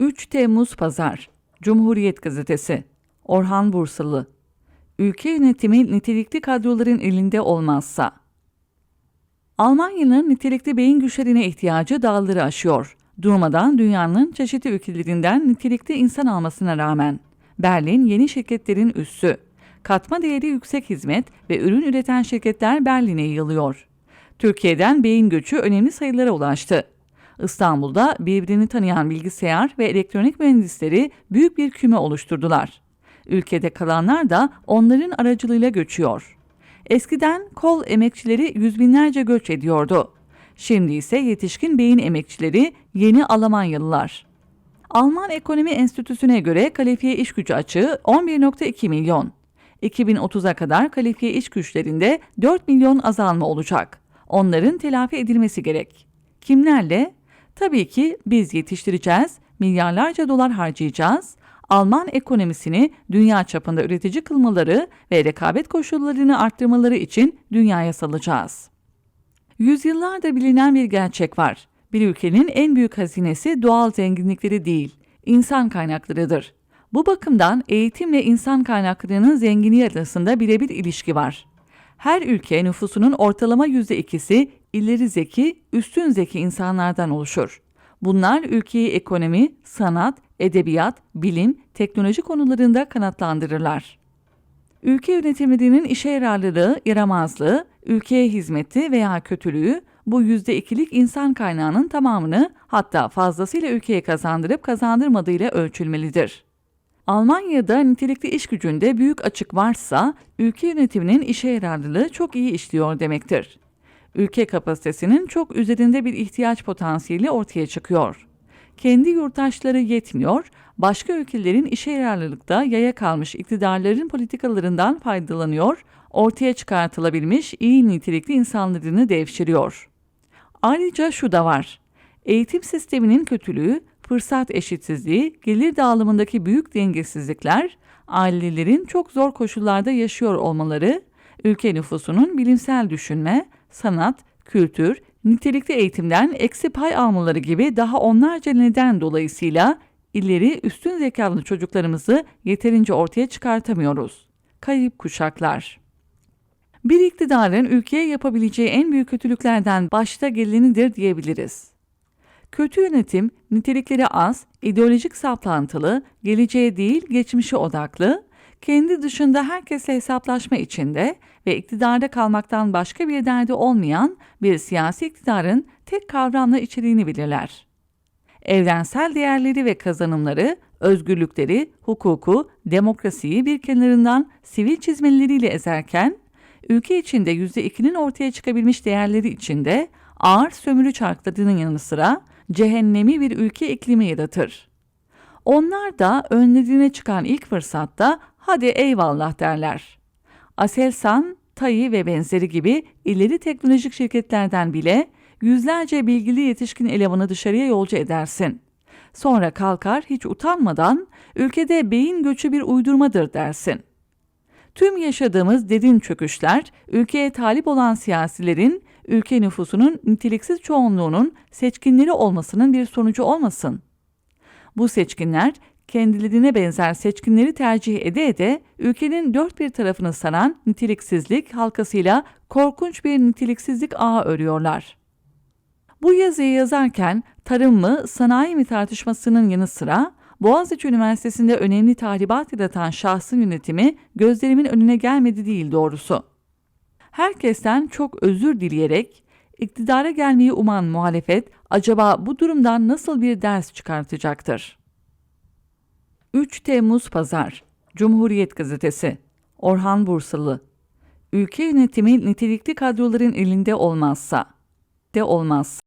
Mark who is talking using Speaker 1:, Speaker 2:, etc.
Speaker 1: 3 Temmuz Pazar Cumhuriyet Gazetesi Orhan Bursalı Ülke yönetimi nitelikli kadroların elinde olmazsa Almanya'nın nitelikli beyin güçlerine ihtiyacı dağları aşıyor. Durmadan dünyanın çeşitli ülkelerinden nitelikli insan almasına rağmen Berlin yeni şirketlerin üssü. Katma değeri yüksek hizmet ve ürün üreten şirketler Berlin'e yığılıyor. Türkiye'den beyin göçü önemli sayılara ulaştı. İstanbul'da birbirini tanıyan bilgisayar ve elektronik mühendisleri büyük bir küme oluşturdular. Ülkede kalanlar da onların aracılığıyla göçüyor. Eskiden kol emekçileri yüz binlerce göç ediyordu. Şimdi ise yetişkin beyin emekçileri yeni Almanyalılar. Alman Ekonomi Enstitüsü'ne göre kalifiye iş gücü açığı 11.2 milyon. 2030'a kadar kalifiye iş güçlerinde 4 milyon azalma olacak. Onların telafi edilmesi gerek. Kimlerle? Tabii ki biz yetiştireceğiz, milyarlarca dolar harcayacağız, Alman ekonomisini dünya çapında üretici kılmaları ve rekabet koşullarını arttırmaları için dünyaya salacağız. Yüzyıllardır bilinen bir gerçek var. Bir ülkenin en büyük hazinesi doğal zenginlikleri değil, insan kaynaklarıdır. Bu bakımdan eğitimle insan kaynaklarının zenginliği arasında birebir ilişki var. Her ülke nüfusunun ortalama %2'si ileri zeki, üstün zeki insanlardan oluşur. Bunlar ülkeyi ekonomi, sanat, edebiyat, bilim, teknoloji konularında kanatlandırırlar. Ülke yönetiminin işe yararlılığı, yaramazlığı, ülkeye hizmeti veya kötülüğü bu %2'lik insan kaynağının tamamını hatta fazlasıyla ülkeye kazandırıp kazandırmadığıyla ölçülmelidir. Almanya'da nitelikli iş gücünde büyük açık varsa ülke yönetiminin işe yararlılığı çok iyi işliyor demektir. Ülke kapasitesinin çok üzerinde bir ihtiyaç potansiyeli ortaya çıkıyor. Kendi yurttaşları yetmiyor, başka ülkelerin işe yararlılıkta yaya kalmış iktidarların politikalarından faydalanıyor, ortaya çıkartılabilmiş iyi nitelikli insanlarını devşiriyor. Ayrıca şu da var. Eğitim sisteminin kötülüğü, fırsat eşitsizliği, gelir dağılımındaki büyük dengesizlikler, ailelerin çok zor koşullarda yaşıyor olmaları, ülke nüfusunun bilimsel düşünme, sanat, kültür, nitelikli eğitimden eksi pay almaları gibi daha onlarca neden dolayısıyla ileri üstün zekalı çocuklarımızı yeterince ortaya çıkartamıyoruz. Kayıp kuşaklar. Bir iktidarın ülkeye yapabileceği en büyük kötülüklerden başta gelenidir diyebiliriz. Kötü yönetim, nitelikleri az, ideolojik saplantılı, geleceğe değil geçmişe odaklı, kendi dışında herkesle hesaplaşma içinde ve iktidarda kalmaktan başka bir derdi olmayan bir siyasi iktidarın tek kavramla içeriğini bilirler. Evrensel değerleri ve kazanımları, özgürlükleri, hukuku, demokrasiyi bir kenarından sivil çizmeleriyle ezerken, ülke içinde %2'nin ortaya çıkabilmiş değerleri içinde ağır sömürü çarklarının yanı sıra cehennemi bir ülke iklimi yaratır. Onlar da önlerine çıkan ilk fırsatta hadi eyvallah derler. Aselsan, TAI ve benzeri gibi ileri teknolojik şirketlerden bile yüzlerce bilgili yetişkin elemanı dışarıya yolcu edersin. Sonra kalkar hiç utanmadan ülkede beyin göçü bir uydurmadır dersin. Tüm yaşadığımız derin çöküşler ülkeye talip olan siyasilerin ülke nüfusunun niteliksiz çoğunluğunun seçkinleri olmasının bir sonucu olmasın. Bu seçkinler kendilerine benzer seçkinleri tercih ede ede ülkenin dört bir tarafını saran niteliksizlik halkasıyla korkunç bir niteliksizlik ağı örüyorlar. Bu yazıyı yazarken tarım mı, sanayi mi tartışmasının yanı sıra Boğaziçi Üniversitesi'nde önemli tahribat yaratan şahsın yönetimi gözlerimin önüne gelmedi değil doğrusu. Herkesten çok özür dileyerek iktidara gelmeyi uman muhalefet acaba bu durumdan nasıl bir ders çıkartacaktır? 3 Temmuz Pazar Cumhuriyet Gazetesi Orhan Bursalı Ülke yönetimi nitelikli kadroların elinde olmazsa de olmaz.